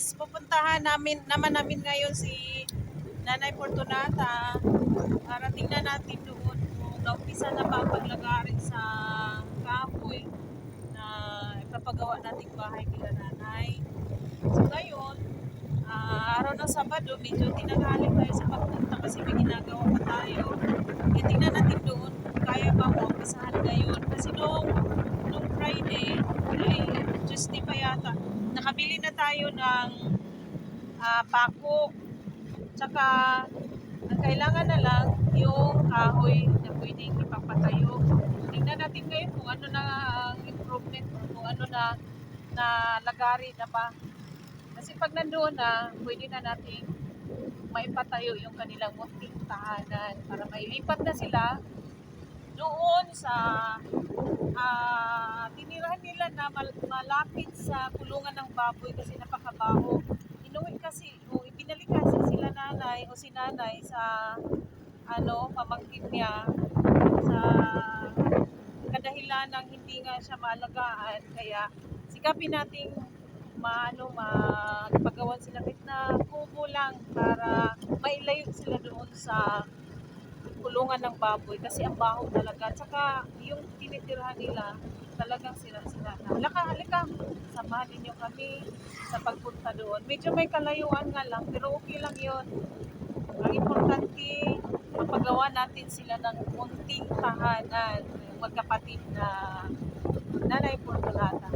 Kaberks, pupuntahan namin naman namin ngayon si Nanay Fortunata para tingnan natin doon kung naumpisa na ba paglagarin sa kahoy na ipapagawa nating bahay kila nanay. So ngayon, ah, araw ng Sabado, medyo tinanghali tayo sa pagpunta kasi may ginagawa pa tayo. E tingnan natin doon kung kaya ba mo umpisahan ngayon. Kasi nung, nung Friday, ay Tuesday pa yata, nakabili na tayo ng ah, pako. Tsaka, ang kailangan na lang yung kahoy na pwedeng ipapatayo. Tingnan natin ngayon kung ano na ang improvement, kung ano na na lagari na ba. Kasi pag nandoon na, pwede na nating maipatayo yung kanilang munting tahanan para mailipat na sila doon sa ah tinirahan nila na mal- malapit sa kulungan ng baboy kasi napakabaho. Inuwi kasi, o ibinalik kasi sila nanay o si nanay sa ano, pamangkin niya sa kadahilan ng hindi nga siya maalagaan. Kaya sikapin nating maano magpagawan sila kahit na kubo lang para mailayo sila doon sa kulungan ng baboy kasi ang baho talaga. Tsaka yung tinitirhan nila talagang sila-sila na. Halika, halika. Samahan ninyo kami sa pagpunta doon. Medyo may kalayuan nga lang pero okay lang yon. Ang importante, mapagawa natin sila ng munting tahanan. Magkapatid na nanay Fortunata.